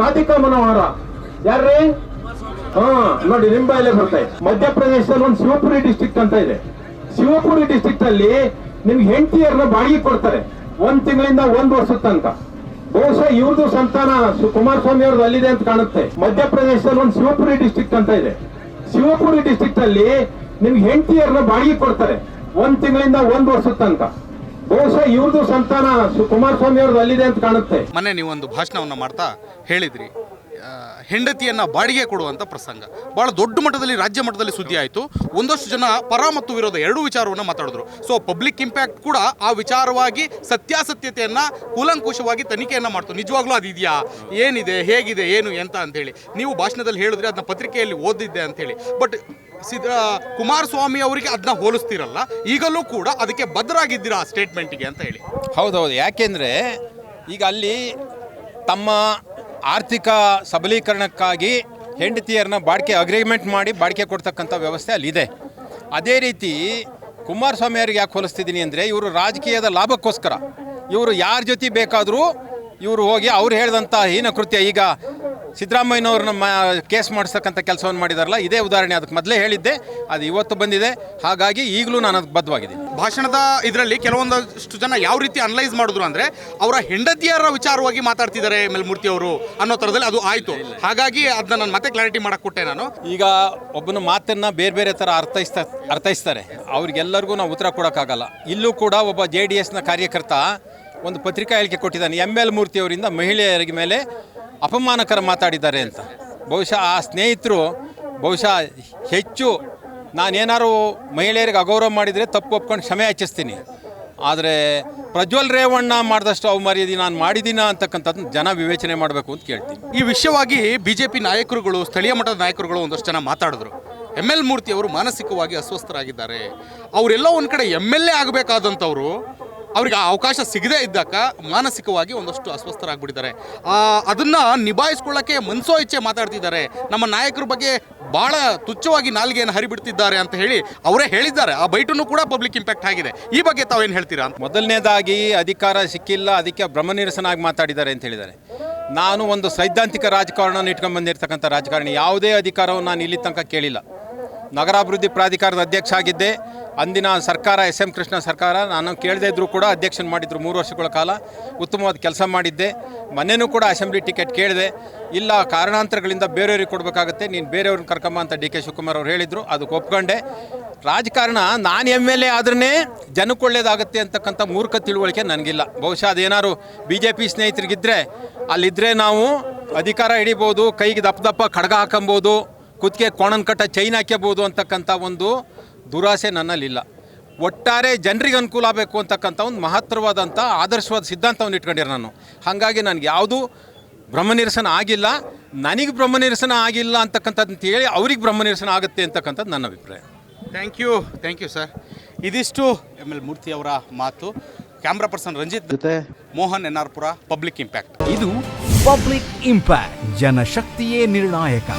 ರಾಧಿಕಾ ಮನೋಹರ. ಯಾರ್ರೀ? ಹಾ, ನೋಡಿ, ನಿಮ್ ಬಾಯಲ್ಲೇ ಬರ್ತಾ ಇದೆ. ಮಧ್ಯಪ್ರದೇಶದಲ್ಲಿ ಒಂದು ಶಿವಪುರಿ ಡಿಸ್ಟಿಕ್ ಅಂತ ಇದೆ. ಶಿವಪುರಿ ಡಿಸ್ಟಿಕ್ ಅಲ್ಲಿ ನಿಮ್ಗೆ ಹೆಂಡತಿಯರ್ನ ಬಾಡಿಗೆ ಕೊಡ್ತಾರೆ. ಒಂದ್ ತಿಂಗಳಿಂದ ಒಂದ್ ವರ್ಷದ ತನಕ. ಬಹುಶಃ ಇವ್ರದ್ದು ಸಂತಾನ ಕುಮಾರಸ್ವಾಮಿ ಅವ್ರದ್ದು ಅಲ್ಲಿದೆ ಅಂತ ಕಾಣುತ್ತೆ. ಮಧ್ಯಪ್ರದೇಶದಲ್ಲಿ ಒಂದು ಶಿವಪುರಿ ಡಿಸ್ಟಿಕ್ ಅಂತ ಇದೆ. ಶಿವಪುರಿ ಡಿಸ್ಟಿಕ್ ಅಲ್ಲಿ ನಿಮ್ಗೆ ಹೆಂಡತಿಯರ್ನ ಬಾಡಿಗೆ ಕೊಡ್ತಾರೆ. ಒಂದ್ ತಿಂಗಳಿಂದ ಒಂದ್ ವರ್ಷದ ತನಕ. ಬಹುಶಃ ಇವ್ರದ್ದು ಸಂತಾನ ಕುಮಾರಸ್ವಾಮಿ ಅವ್ರದ್ದು ಅಲ್ಲಿದೆ ಅಂತ ಕಾಣುತ್ತೆ. ಮೊನ್ನೆ ನೀವೊಂದು ಭಾಷಣವನ್ನು ಮಾಡ್ತಾ ಹೇಳಿದ್ರಿ. ಹೆಂಡತಿಯನ್ನ ಬಾಡಿಗೆ ಕೊಡುವಂಥ ಪ್ರಸಂಗ. ಬಹಳ ದೊಡ್ಡ ಮಟ್ಟದಲ್ಲಿ, ರಾಜ್ಯ ಮಟ್ಟದಲ್ಲಿ ಸುದ್ದಿ ಆಯಿತು. ಒಂದಷ್ಟು ಜನ ಪರ ಮತ್ತು ವಿರೋಧ ಎರಡೂ ವಿಚಾರವನ್ನು ಮಾತಾಡಿದ್ರು. ಸೊ ಪಬ್ಲಿಕ್ ಇಂಪ್ಯಾಕ್ಟ್ ಕೂಡ ಆ ವಿಚಾರವಾಗಿ, ಸತ್ಯಾಸತ್ಯತೆಯನ್ನ ಕೂಲಂಕುಷವಾಗಿ ತನಿಖೆಯನ್ನ ಮಾಡ್ತು. ನಿಜವಾಗ್ಲೂ ಅದಿದೆಯಾ? ಏನಿದೆ? ಹೇಗಿದೆ? ಏನು? ಎಂತ ಅಂತೇಳಿ ನೀವು ಭಾಷಣದಲ್ಲಿ ಹೇಳಿದ್ರೆ ಅದನ್ನ ಪತ್ರಿಕೆಯಲ್ಲಿ ಓದಿದ್ದೆ ಅಂತ ಹೇಳಿ. ಬಟ್ ಕುಮಾರಸ್ವಾಮಿ ಅವರಿಗೆ ಅದನ್ನ ಹೋಲಿಸ್ತಿರಲ್ಲ, ಈಗಲೂ ಕೂಡ ಅದಕ್ಕೆ ಬದ್ಧರಾಗಿದ್ದೀರಾ ಆ ಸ್ಟೇಟ್ಮೆಂಟಿಗೆ ಅಂತ ಹೇಳಿ. ಹೌದೌದು, ಯಾಕೆಂದರೆ ಈಗ ಅಲ್ಲಿ ತಮ್ಮ ಆರ್ಥಿಕ ಸಬಲೀಕರಣಕ್ಕಾಗಿ ಹೆಂಡತಿಯರನ್ನ ಬಾಡಿಕೆ ಅಗ್ರಿಮೆಂಟ್ ಮಾಡಿ ಬಾಡಿಕೆ ಕೊಡ್ತಕ್ಕಂಥ ವ್ಯವಸ್ಥೆ ಅಲ್ಲಿದೆ. ಅದೇ ರೀತಿ ಕುಮಾರಸ್ವಾಮಿ ಅವ್ರಿಗೆ ಯಾಕೆ ಹೋಲಿಸ್ತಿದ್ದೀನಿ ಅಂದರೆ, ಇವರು ರಾಜಕೀಯದ ಲಾಭಕ್ಕೋಸ್ಕರ, ಇವರು ಯಾರ ಜೊತೆ ಬೇಕಾದರೂ ಇವರು ಹೋಗಿ ಅವ್ರು ಹೇಳಿದಂಥ ಹೀನ ಕೃತ್ಯ ಈಗ ಸಿದ್ದರಾಮಯ್ಯನವ್ರನ್ನ ಮ ಕೇಸ್ ಮಾಡಿಸ್ತಕ್ಕಂಥ ಕೆಲಸವನ್ನು ಮಾಡಿದಾರಲ್ಲ ಇದೇ ಉದಾಹರಣೆ ಅದಕ್ಕೆ ಮೊದಲೇ ಹೇಳಿದ್ದೆ. ಅದು ಇವತ್ತು ಬಂದಿದೆ. ಹಾಗಾಗಿ ಈಗಲೂ ನಾನು ಅದಕ್ಕೆ ಬದ್ಧವಾಗಿದ್ದೀನಿ. ಭಾಷಣದ ಇದರಲ್ಲಿ ಕೆಲವೊಂದಷ್ಟು ಜನ ಯಾವ ರೀತಿ ಅನಲೈಸ್ ಮಾಡಿದ್ರು ಅಂದರೆ ಅವರ ಹೆಂಡತಿಯರ ವಿಚಾರವಾಗಿ ಮಾತಾಡ್ತಿದ್ದಾರೆ ಮೇಲ್ಮೂರ್ತಿ ಅವರು ಅನ್ನೋ ಥರದಲ್ಲಿ ಅದು ಆಯಿತು. ಹಾಗಾಗಿ ಅದನ್ನ ನಾನು ಮತ್ತೆ ಕ್ಲಾರಿಟಿ ಮಾಡಕ್ಕೆ ಕೊಟ್ಟೆ ನಾನು. ಈಗ ಒಬ್ಬನ ಮಾತನ್ನ ಬೇರೆ ಬೇರೆ ಥರ ಅರ್ಥೈಸ್ತಾ ಅರ್ಥೈಸ್ತಾರೆ. ಅವ್ರಿಗೆಲ್ಲರಿಗೂ ನಾವು ಉತ್ತರ ಕೊಡೋಕ್ಕಾಗಲ್ಲ. ಇಲ್ಲೂ ಕೂಡ ಒಬ್ಬ ಜೆ ಡಿ ಎಸ್ನ ಕಾರ್ಯಕರ್ತ ಒಂದು ಪತ್ರಿಕಾ ಹೇಳಿಕೆ ಕೊಟ್ಟಿದ್ದಾನೆ. ಎಂ ಎಲ್ ಮೂರ್ತಿಯವರಿಂದ ಮಹಿಳೆಯರಿಗೆ ಮೇಲೆ ಅಪಮಾನಕರ ಮಾತಾಡಿದ್ದಾರೆ ಅಂತ. ಬಹುಶಃ ಆ ಸ್ನೇಹಿತರು, ಬಹುಶಃ ಹೆಚ್ಚು ನಾನೇನಾದ್ರು ಮಹಿಳೆಯರಿಗೆ ಅಗೌರವ ಮಾಡಿದರೆ ತಪ್ಪು ಒಪ್ಕೊಂಡು ಕ್ಷಮೆ ಯಾಚಿಸ್ತೀನಿ ಆದರೆ ಪ್ರಜ್ವಲ್ ರೇವಣ್ಣ ಮಾಡಿದಷ್ಟು ಅವಮರ್ಯಾದೆ ನಾನು ಮಾಡಿದ್ದೀನ ಅಂತಕ್ಕಂಥದ್ದು ಜನ ವಿವೇಚನೆ ಮಾಡಬೇಕು ಅಂತ ಕೇಳ್ತೀನಿ. ಈ ವಿಷಯವಾಗಿ ಬಿ ಜೆ ಪಿ ನಾಯಕರುಗಳು, ಸ್ಥಳೀಯ ಮಟ್ಟದ ನಾಯಕರುಗಳು ಒಂದಷ್ಟು ಜನ ಮಾತಾಡಿದ್ರು. ಎಂ ಎಲ್ ಮೂರ್ತಿ ಅವರು ಮಾನಸಿಕವಾಗಿ ಅಸ್ವಸ್ಥರಾಗಿದ್ದಾರೆ. ಅವರೆಲ್ಲ ಒಂದು ಕಡೆ ಎಂ ಎಲ್ ಎ ಆಗಬೇಕಾದಂಥವ್ರು ಅವ್ರಿಗೆ ಆ ಅವಕಾಶ ಸಿಗದೇ ಇದ್ದಾಗ ಮಾನಸಿಕವಾಗಿ ಒಂದಷ್ಟು ಅಸ್ವಸ್ಥರಾಗ್ಬಿಟ್ಟಿದ್ದಾರೆ. ಅದನ್ನ ನಿಭಾಯಿಸ್ಕೊಳ್ಳೋಕ್ಕೆ ಮನ್ಸೋ ಇಚ್ಛೆ ಮಾತಾಡ್ತಿದ್ದಾರೆ. ನಮ್ಮ ನಾಯಕರ ಬಗ್ಗೆ ಬಹಳ ತುಚ್ಛವಾಗಿ ನಾಲ್ಗೆಯನ್ನು ಹರಿಬಿಡ್ತಿದ್ದಾರೆ ಅಂತ ಹೇಳಿ ಅವರೇ ಹೇಳಿದ್ದಾರೆ. ಆ ಬೈಟನ್ನು ಕೂಡ ಪಬ್ಲಿಕ್ ಇಂಪ್ಯಾಕ್ಟ್ ಆಗಿದೆ. ಈ ಬಗ್ಗೆ ತಾವೇನು ಹೇಳ್ತೀರಾ ಮೊದಲನೇದಾಗಿ ಅಧಿಕಾರ ಸಿಕ್ಕಿಲ್ಲ, ಅದಕ್ಕೆ ಭ್ರಮನಿರಸನಾಗಿ ಮಾತಾಡಿದ್ದಾರೆ ಅಂತ ಹೇಳಿದ್ದಾರೆ. ನಾನು ಒಂದು ಸೈದ್ಧಾಂತಿಕ ರಾಜಕಾರಣವನ್ನು ಇಟ್ಕೊಂಡು ಬಂದಿರತಕ್ಕಂಥ ರಾಜಕಾರಣಿ, ಯಾವುದೇ ಅಧಿಕಾರವನ್ನು ನಾನು ಇಲ್ಲಿ ತನಕ ಕೇಳಿಲ್ಲ. ನಗರಾಭಿವೃದ್ಧಿ ಪ್ರಾಧಿಕಾರದ ಅಧ್ಯಕ್ಷ ಆಗಿದ್ದೆ ಅಂದಿನ ಸರ್ಕಾರ ಎಸ್ ಎಂ ಕೃಷ್ಣ ಸರ್ಕಾರ, ನಾನು ಕೇಳದೇ ಇದ್ದರೂ ಕೂಡ ಅಧ್ಯಕ್ಷನ ಮಾಡಿದ್ರು ಮೂರು ವರ್ಷಗಳ ಕಾಲ. ಉತ್ತಮವಾದ ಕೆಲಸ ಮಾಡಿದ್ದೆ. ಮನೆಯೂ ಕೂಡ ಅಸೆಂಬ್ಲಿ ಟಿಕೆಟ್ ಕೇಳಿದೆ. ಇಲ್ಲ, ಕಾರಣಾಂತರಗಳಿಂದ ಬೇರೆಯವ್ರಿಗೆ ಕೊಡಬೇಕಾಗುತ್ತೆ. ನೀನು ಬೇರೆಯವ್ರನ್ನ ಕರ್ಕಮ್ಮ ಅಂತ ಡಿ ಕೆ ಶಿವಕುಮಾರ್ ಅವ್ರು ಹೇಳಿದರು. ಅದಕ್ಕೆ ಒಪ್ಕೊಂಡೆ. ರಾಜಕಾರಣ, ನಾನು ಎಂ ಎಲ್ ಎ ಆದ್ರೇ ಜನಕ್ಕೆ ಒಳ್ಳೇದಾಗುತ್ತೆ ಅಂತಕ್ಕಂಥ ಮೂರ್ಖ ತಿಳುವಳಿಕೆ ನನಗಿಲ್ಲ. ಬಹುಶಃ ಅದೇನಾದ್ರು ಬಿ ಜೆ ಪಿ ಸ್ನೇಹಿತರಿಗಿದ್ದರೆ ಅಲ್ಲಿದ್ದರೆ ನಾವು ಅಧಿಕಾರ ಹಿಡಿಬೋದು, ಕೈಗೆ ದಪ್ಪ ದಪ್ಪ ಖಡ್ಗ ಹಾಕೊಂಬೋದು ಕುತ್ತಿಗೆ ಕೋಣನ ಕಟ್ಟ ಚೈನ್ ಹಾಕ್ಯಬೋದು ಅಂತಕ್ಕಂಥ ಒಂದು ದುರಾಸೆ ನನ್ನಲ್ಲಿಲ್ಲ. ಒಟ್ಟಾರೆ ಜನರಿಗೆ ಅನುಕೂಲ ಆಗಬೇಕು ಅಂತಕ್ಕಂಥ ಒಂದು ಮಹತ್ತರವಾದಂಥ ಆದರ್ಶವಾದ ಸಿದ್ಧಾಂತವನ್ನು ಇಟ್ಕೊಂಡಿರೋ ನಾನು. ಹಾಗಾಗಿ ನನಗೆ ಯಾವುದು ಬ್ರಹ್ಮನಿರಸನ ಆಗಿಲ್ಲ. ನನಗೆ ಬ್ರಹ್ಮನಿರಸನ ಆಗಿಲ್ಲ ಅಂತಕ್ಕಂಥದ್ದು ಹೇಳಿ ಅವ್ರಿಗೆ ಬ್ರಹ್ಮನಿರಸನ ಆಗುತ್ತೆ ಅಂತಕ್ಕಂಥದ್ದು ನನ್ನ ಅಭಿಪ್ರಾಯ. Thank you thank you sir ಇದಿಷ್ಟು ಎಂ ಎಲ್ ಮೂರ್ತಿ ಅವರ ಮಾತು. ಕ್ಯಾಮ್ರಾ ಪರ್ಸನ್ ರಂಜಿತ್ ಜೊತೆ Mohan N R Pura public impact ಇದು ಪಬ್ಲಿಕ್ ಇಂಪ್ಯಾಕ್ಟ್ ಜನಶಕ್ತಿಯೇ ನಿರ್ಣಾಯಕ.